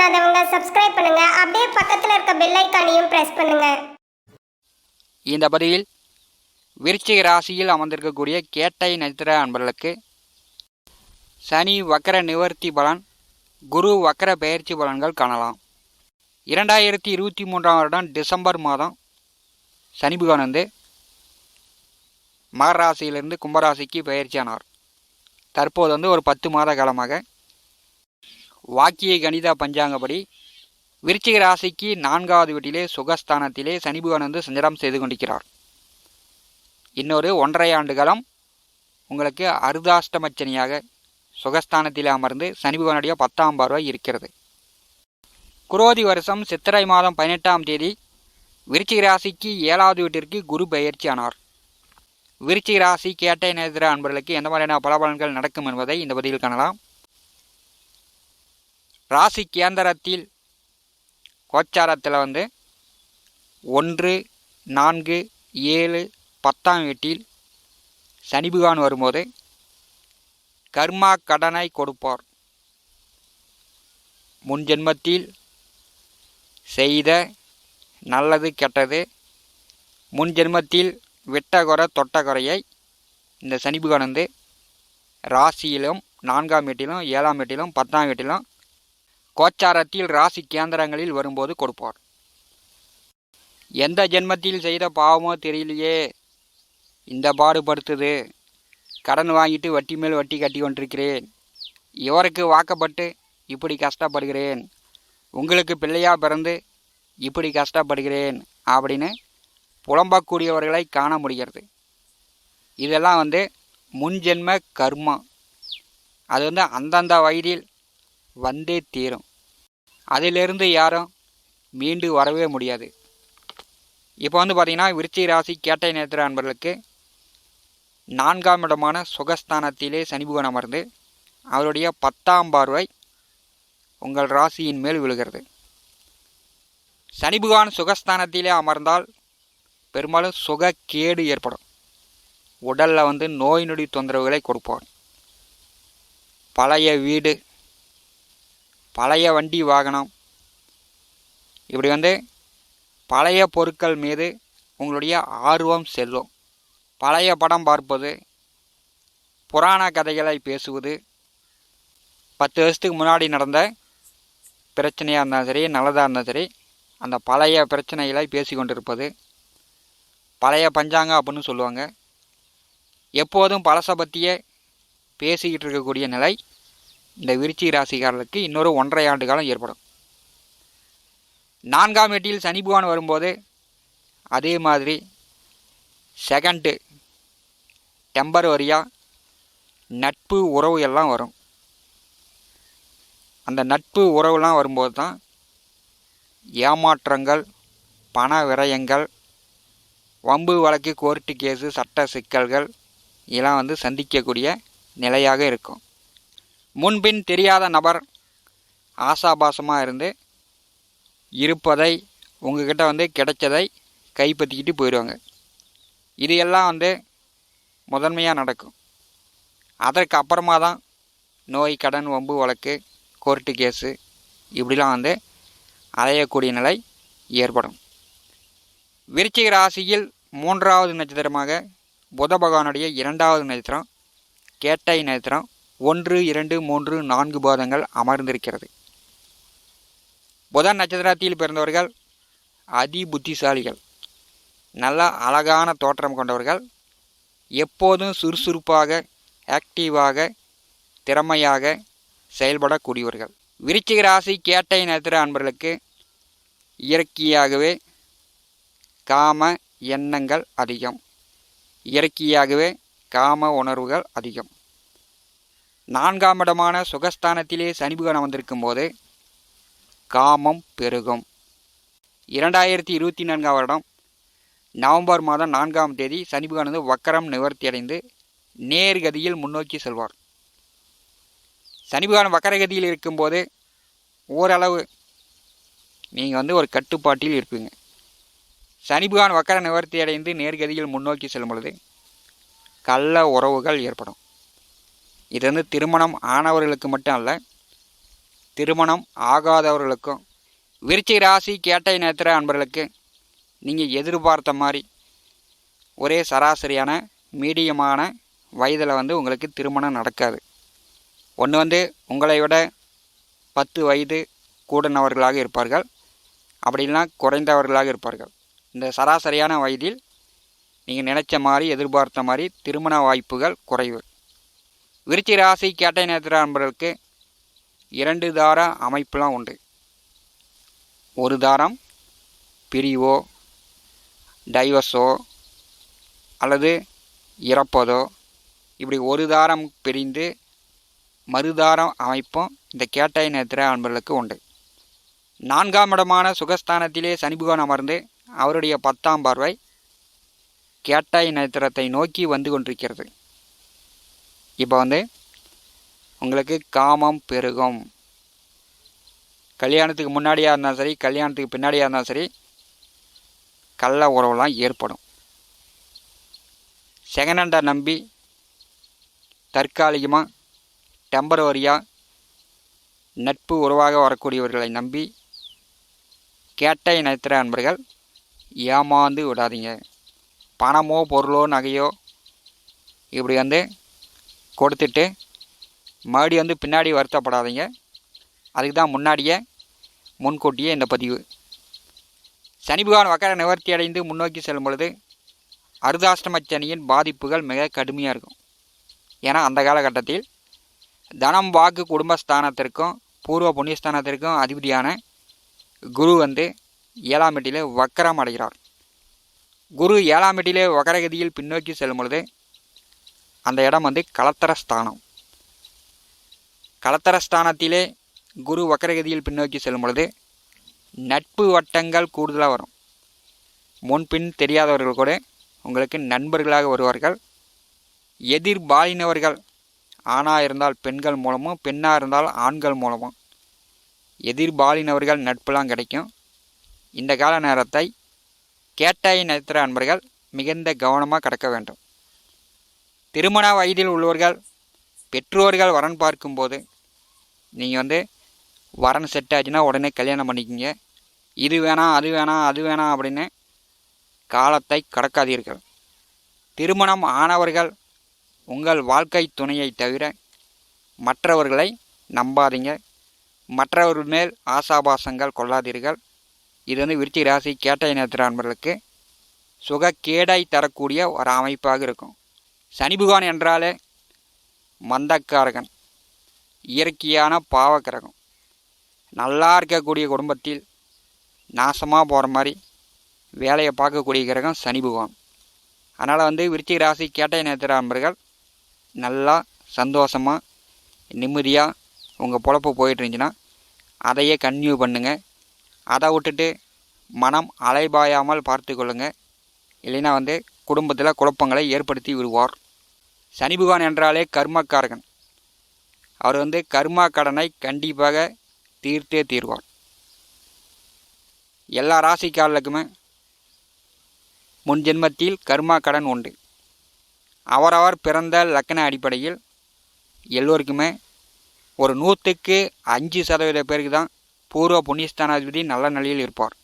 பண்ணாதவங்க சப்ஸ்கிரைப் பண்ணுங்க. அப்படியே பக்கத்தில் இருக்க பெல் ஐக்கானையும் பிரஸ் பண்ணுங்க. இந்த பதிவில் விருச்சிக ராசியில் அமர்ந்திருக்கக்கூடிய கேட்டை நட்சத்திர அன்பர்களுக்கு சனி வக்கர நிவர்த்தி பலன் குரு வக்கர பெயர்ச்சி பலன்கள் காணலாம். இரண்டாயிரத்தி இருபத்தி மூன்றாம் வருடம் டிசம்பர் மாதம் சனி பகவான் வந்து மகர ராசியிலிருந்து கும்பராசிக்கு பயிற்சியானார் தற்போது வந்து ஒரு பத்து மாத காலமாக வாக்கிய கணித பஞ்சாங்கப்படி விருச்சிக ராசிக்கு நான்காவது வீட்டிலே சுகஸ்தானத்திலே சனி பகவான் வந்து சஞ்சாரம் செய்து கொண்டிருக்கிறார். இன்னொரு ஒன்றரை ஆண்டு காலம் உங்களுக்கு அருதாஷ்டமச்சனியாக சுகஸ்தானத்தில் அமர்ந்து சனி பகவானுடைய பத்தாம் பார்வை இருக்கிறது. குரோதி வருஷம் சித்திரை மாதம் பதினெட்டாம் தேதி விருச்சிக ராசிக்கு ஏழாவது வீட்டிற்கு குரு பயிற்சி ஆனார். விருச்சிக ராசி கேட்டை நேந்திர அன்பர்களுக்கு எந்த மாதிரியான பலபலன்கள் நடக்கும் என்பதை இந்த பதிவில் காணலாம். ராசி கேந்திரத்தில் கோச்சாரத்தில் வந்து ஒன்று நான்கு ஏழு பத்தாம் வீட்டில் சனி பகவான் வரும்போது கர்மா கடனை கொடுப்பார். முன் ஜென்மத்தில் செய்த நல்லது கெட்டது முன் ஜென்மத்தில் விட்ட குறை தொட்ட குறையை இந்த சனி பகவான் வந்து ராசியிலும் நான்காம் வீட்டிலும் ஏழாம் வீட்டிலும் பத்தாம் வீட்டிலும் கோச்சாரத்தில் ராசி கேந்திரங்களில் வரும்போது கொடுப்பார். எந்த ஜென்மத்தில் செய்த பாவமோ தெரியலையே. இந்த பாடுபடுத்துது. கடன் வாங்கிட்டு வட்டி மேல் வட்டி கட்டி கொண்டிருக்கிறேன். இவருக்கு வாக்கப்பட்டு இப்படி கஷ்டப்படுகிறேன். உங்களுக்கு பிள்ளையாக பிறந்து இப்படி கஷ்டப்படுகிறேன் அப்படின்னு புலம்பக்கூடியவர்களை காண முடிகிறது. இதெல்லாம் வந்து முன்ஜென்ம கர்மா. அது வந்து அந்தந்த வயதில் வந்தே தீரும். அதிலிருந்து யாரும் மீண்டு வரவே முடியாது. இப்போ வந்து பார்த்திங்கன்னா விருச்சிக ராசி கேட்டை நேத்திர அன்பர்களுக்கு நான்காம் இடமான சுகஸ்தானத்திலே சனிபுகன் அமர்ந்து அவருடைய பத்தாம் பார்வை உங்கள் ராசியின் மேல் விழுகிறது. சனி பகவான் சுகஸ்தானத்திலே அமர்ந்தால் பெரும்பாலும் சுகக்கேடு ஏற்படும். உடலில் வந்து நோய் நொடி தொந்தரவுகளை கொடுப்பார் பழைய வீடு பழைய வண்டி வாகனம். இப்படி வந்து பழைய பொருட்கள் மீது உங்களுடைய ஆர்வம் செல்லும். பழைய படம் பார்ப்பது புராண கதைகளை பேசுவது பத்து வருஷத்துக்கு முன்னாடி நடந்த பிரச்சனையாக இருந்தாலும் சரி நல்லதாக இருந்தாலும் சரி அந்த பழைய பிரச்சனைகளை பேசி கொண்டிருப்பது பழைய பஞ்சாங்கம் அப்படின்னு சொல்லுவாங்க. எப்போதும் பழசை பற்றியே பேசிக்கிட்டு இருக்கக்கூடிய நிலை இந்த விருச்சிக ராசிக்காரர்களுக்கு இன்னொரு ஒன்றரை ஆண்டு காலம் ஏற்படும். நான்காம் எட்டியில் சனி பகவான் வரும்போது அதே மாதிரி செகண்டு டெம்பரவரியாக நட்பு உறவு எல்லாம் வரும். அந்த நட்பு உறவுலாம் வரும்போது தான் ஏமாற்றங்கள் பண விரயங்கள் வம்பு வழக்கு கோர்ட்டு கேஸு சட்ட சிக்கல்கள் இதெல்லாம் வந்து சந்திக்கக்கூடிய நிலையாக இருக்கும். முன்பின் தெரியாத நபர் ஆசாபாசமாக இருந்து இருப்பதை உங்ககிட்ட வந்து கிடைச்சதை கைப்பற்றிக்கிட்டு போயிடுவாங்க. இது எல்லாம் வந்து முதன்மையாக நடக்கும். அதற்கு அப்புறமா தான் நோய் கடன் வம்பு வழக்கு கோர்ட்டு கேஸு இப்படிலாம் வந்து அலையக்கூடிய நிலை ஏற்படும். விருச்சிக ராசியில் மூன்றாவது நட்சத்திரமாக புத பகவானுடைய இரண்டாவது நட்சத்திரம் கேட்டை நட்சத்திரம் ஒன்று இரண்டு மூன்று நான்கு பாதங்கள் அமர்ந்திருக்கிறது. புதன் நட்சத்திரத்தில் பிறந்தவர்கள் அதி புத்திசாலிகள் நல்ல அழகான தோற்றம் கொண்டவர்கள். எப்போதும் சுறுசுறுப்பாக ஆக்டிவாக திறமையாக செயல்படக்கூடியவர்கள். விருச்சிக ராசி கேட்டை நட்சத்திர அன்பர்களுக்கு இயற்கையாகவே காம எண்ணங்கள் அதிகம். இயற்கையாகவே காம உணர்வுகள் அதிகம். நான்காம் இடமான சுகஸ்தானத்திலே சனிபுகன் வந்திருக்கும் போது காமம் பெருகும். இரண்டாயிரத்தி இருபத்தி நான்காம் வருடம் நவம்பர் மாதம் நான்காம் தேதி சனிபுகன் வக்கரம் நிவர்த்தி அடைந்து நேர்கதியில் முன்னோக்கி செல்வார். சனிபகவான் வக்கரகதியில் இருக்கும்போது ஓரளவு நீங்கள் வந்து ஒரு கட்டுப்பாட்டில் இருப்பீங்க. சனி வக்கர நிவர்த்தி அடைந்து நேர்கதியில் முன்னோக்கி செல்லும் பொழுது கள்ள உறவுகள் ஏற்படும். இது வந்து திருமணம் ஆனவர்களுக்கு மட்டும் அல்ல திருமணம் ஆகாதவர்களுக்கும் விருச்சிக ராசி கேட்டை நேத்திர அன்பர்களுக்கு நீங்கள் எதிர்பார்த்த மாதிரி ஒரே சராசரியான மீடியமான வயதில் வந்து உங்களுக்கு திருமணம் நடக்காது. ஒன்று வந்து உங்களை விட பத்து வயது கூடினவர்களாக இருப்பார்கள். அப்படி குறைந்தவர்களாக இருப்பார்கள். இந்த சராசரியான வயதில் நீங்கள் நினைச்ச மாதிரி எதிர்பார்த்த மாதிரி திருமண வாய்ப்புகள் குறைவு. விருச்சி ராசி கேட்டை நேத்திர நண்பர்களுக்கு இரண்டு தார அமைப்புலாம் உண்டு. ஒரு தாரம் பிரிவோ டைவர்ஸோ அல்லது இறப்பதோ. இப்படி ஒரு தாரம் பிரிந்து மறுதாரம் அமைப்பும் இந்த கேட்டை நேத்திர அன்பர்களுக்கு உண்டு. நான்காம் இடமான சுகஸ்தானத்திலே சனிபகவான் அமர்ந்து அவருடைய பத்தாம் பார்வை கேட்டாய் நேத்திரத்தை நோக்கி வந்து கொண்டிருக்கிறது. இப்போ வந்து உங்களுக்கு காமம் பெருகும். கல்யாணத்துக்கு முன்னாடியாக இருந்தாலும் சரி கல்யாணத்துக்கு பின்னாடியாக இருந்தாலும் சரி கள்ள உறவுலாம் ஏற்படும். செகண்ட் ஹேண்டை நம்பி தற்காலிகமாக டெம்பரவரியாக நட்பு உறவாக வரக்கூடியவர்களை நம்பி கேட்டை நத்திர அன்பர்கள் ஏமாந்து விடாதீங்க. பணமோ பொருளோ நகையோ இப்படி வந்து கொடுத்துட்டு மறுபடி வந்து பின்னாடி வருத்தப்படாதீங்க. அதுக்கு தான் முன்னாடியே முன்கூட்டியே இந்த பதிவு. சனி பகவான் வக்கர நிவர்த்தி அடைந்து முன்னோக்கி செல்லும் பொழுது அருதாஷ்டம சனியின் பாதிப்புகள் மிக கடுமையாக இருக்கும். ஏன்னா அந்த காலகட்டத்தில் தனம் வாக்கு குடும்பஸ்தானத்திற்கும் பூர்வ புண்ணியஸ்தானத்திற்கும் அதிபதியான குரு வந்து ஏழாம் எட்டிலே வக்கரம் அடைகிறார். குரு ஏழாம் எட்டிலே வக்கரகதியில் பின்னோக்கி செல்லும் பொழுது அந்த இடம் வந்து கலத்தர ஸ்தானம் கலத்தர ஸ்தானத்திலே குரு வக்கரகதியில் பின்னோக்கி செல்லும் பொழுது நட்பு வட்டங்கள் கூடுதலாக வரும். முன்பின் தெரியாதவர்கள் கூட உங்களுக்கு நண்பர்களாக வருவார்கள். எதிர்பாலினவர்கள் ஆணாக இருந்தால் பெண்கள் மூலமும் பெண்ணாக இருந்தால் ஆண்கள் மூலமும். எதிர்பாலினவர்கள் நட்புலாம் கிடைக்கும். இந்த கால நேரத்தை கேட்டாய நத்திர அன்பர்கள் மிகுந்த கவனமாக கடக்க வேண்டும். திருமண வயதில் உள்ளவர்கள் பெற்றோர்கள் வரன் பார்க்கும்போது நீங்கள் வந்து வரன் செட் ஆச்சுன்னா உடனே கல்யாணம் பண்ணிக்கிங்க. இது வேணாம் அது வேணாம் அது வேணாம் அப்படின்னு காலத்தை கடக்காதீர்கள். திருமணம் ஆனவர்கள் உங்கள் வாழ்க்கை துணையை தவிர மற்றவர்களை நம்பாதீங்க. மற்றவர்கள் மேல் ஆசாபாசங்கள் கொள்ளாதீர்கள். இது வந்து விருச்சி ராசி கேட்டை நேத்திர சுகக்கேடை தரக்கூடிய ஒரு அமைப்பாக இருக்கும். சனி என்றாலே மந்தக்காரகன் இயற்கையான பாவக்கிரகம். நல்லா இருக்கக்கூடிய குடும்பத்தில் நாசமாக போகிற மாதிரி வேலையை பார்க்கக்கூடிய கிரகம் சனி அதனால் வந்து விருச்சிக ராசி கேட்டை நேத்திர அன்பர்கள் நல்லா சந்தோஷமாக நிம்மதியாக உங்கள் பொழப்பு போயிட்டு இருந்துச்சுன்னா அதையே கன்டினியூ பண்ணுங்கள் அதை விட்டுட்டு மனம் அலைபாயாமல் பார்த்து கொள்ளுங்கள் இல்லைன்னா வந்து குடும்பத்தில் குழப்பங்களை ஏற்படுத்தி விடுவார். சனி பகவான் என்றாலே கர்மக்காரகன். அவர் வந்து கர்மா கடனை கண்டிப்பாக தீர்த்தே தீர்வார். எல்லா ராசிக்காரர்களுக்குமே முன் ஜென்மத்தில் கர்மா கடன் உண்டு. அவரவர் பிறந்த லக்கண அடிப்படையில் எல்லோருக்குமே ஒரு நூற்றுக்கு அஞ்சு சதவீத பேருக்கு தான் பூர்வ புண்ணியஸ்தானாதிபதி நல்ல நிலையில் இருப்பார்.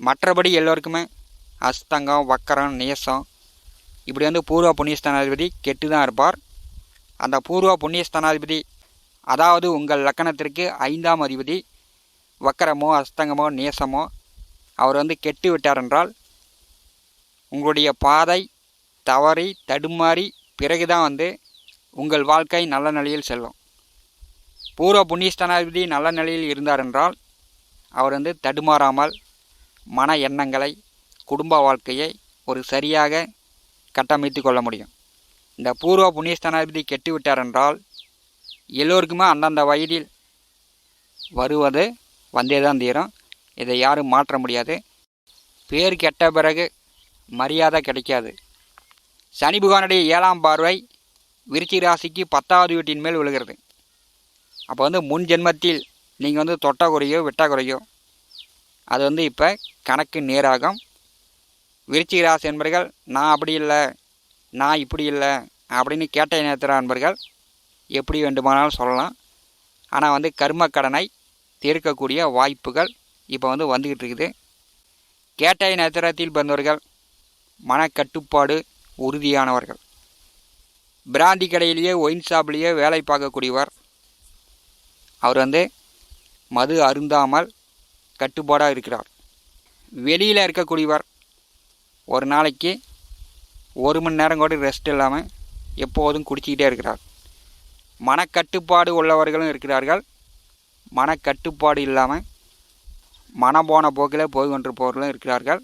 மற்றபடி எல்லோருக்குமே அஸ்தங்கம் வக்கரம் நேசம் இப்படி வந்து பூர்வ புண்ணியஸ்தானாதிபதி கெட்டு தான் இருப்பார். அந்த பூர்வ புண்ணியஸ்தானாதிபதி அதாவது உங்கள் லக்கணத்திற்கு ஐந்தாம் அதிபதி வக்கரமோ அஸ்தங்கமோ நேசமோ அவர் வந்து கெட்டு விட்டார் என்றால் உங்களுடைய பாதை தவறி தடுமாறி பிறகுதான் வந்து உங்கள் வாழ்க்கை நல்ல நிலையில் செல்லும். பூர்வ புண்ணியஸ்தானாதிபதி நல்ல நிலையில் இருந்தார் என்றால் அவர் வந்து தடுமாறாமல் மன எண்ணங்களை குடும்ப வாழ்க்கையை ஒரு சரியாக கட்டமைத்து கொள்ள முடியும். இந்த பூர்வ புண்ணியஸ்தானாதிபதி கெட்டு விட்டார் என்றால் எல்லோருக்குமே அந்தந்த வயதில் வருவது வந்தே தான் தீரும். இதை யாரும் மாற்ற முடியாது. பேர் கெட்ட பிறகு மரியாதை கிடைக்காது. சனி புகானுடைய ஏழாம் பார்வை விருச்சி ராசிக்கு பத்தாவது வீட்டின் மேல் விழுகிறது. அப்போ வந்து முன் ஜென்மத்தில் நீங்கள் வந்து தொட்ட குறையோ விட்ட குறையோ அது வந்து இப்போ கணக்கு நேராகும். விருச்சிக ராசி என்பர்கள் நான் அப்படி இல்லை நான் இப்படி இல்லை அப்படின்னு கேட்ட நேத்திர அன்பர்கள் எப்படி வேண்டுமானாலும் சொல்லலாம். ஆனால் வந்து கர்ம கடனை தீர்க்கக்கூடிய வாய்ப்புகள் இப்போ வந்து வந்துக்கிட்டு இருக்குது. கேட்டை நட்சத்திரத்தில் பிறந்தவர்கள் மனக்கட்டுப்பாடு உறுதியானவர்கள். பிராந்தி கடையிலேயே ஒயின் ஷாப்லேயே வேலை பார்க்கக்கூடியவர். அவர் வந்து மது அருந்தாமல் கட்டுப்பாடாக இருக்கிறார். வெளியில் இருக்கக்கூடியவர் ஒரு நாளைக்கு ஒரு மணி நேரம் கூட ரெஸ்ட் இல்லாமல் எப்போதும் குடிச்சிக்கிட்டே இருக்கிறார். மனக்கட்டுப்பாடு உள்ளவர்களும் இருக்கிறார்கள். மனக்கட்டுப்பாடு இல்லாமல் மனம் போன போக்கில் போய் கொண்டிருப்பவர்களும் இருக்கிறார்கள்.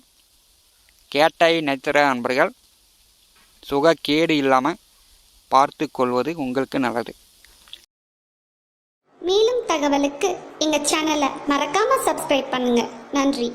கேட்டை நட்சத்திர நண்பர்கள் சுகக்கேடு இல்லாமல் பார்த்து கொள்வது உங்களுக்கு நல்லது. மேலும் தகவலுக்கு எங்கள் சேனலை மறக்காமல் சப்ஸ்கிரைப் பண்ணுங்கள் நன்றி.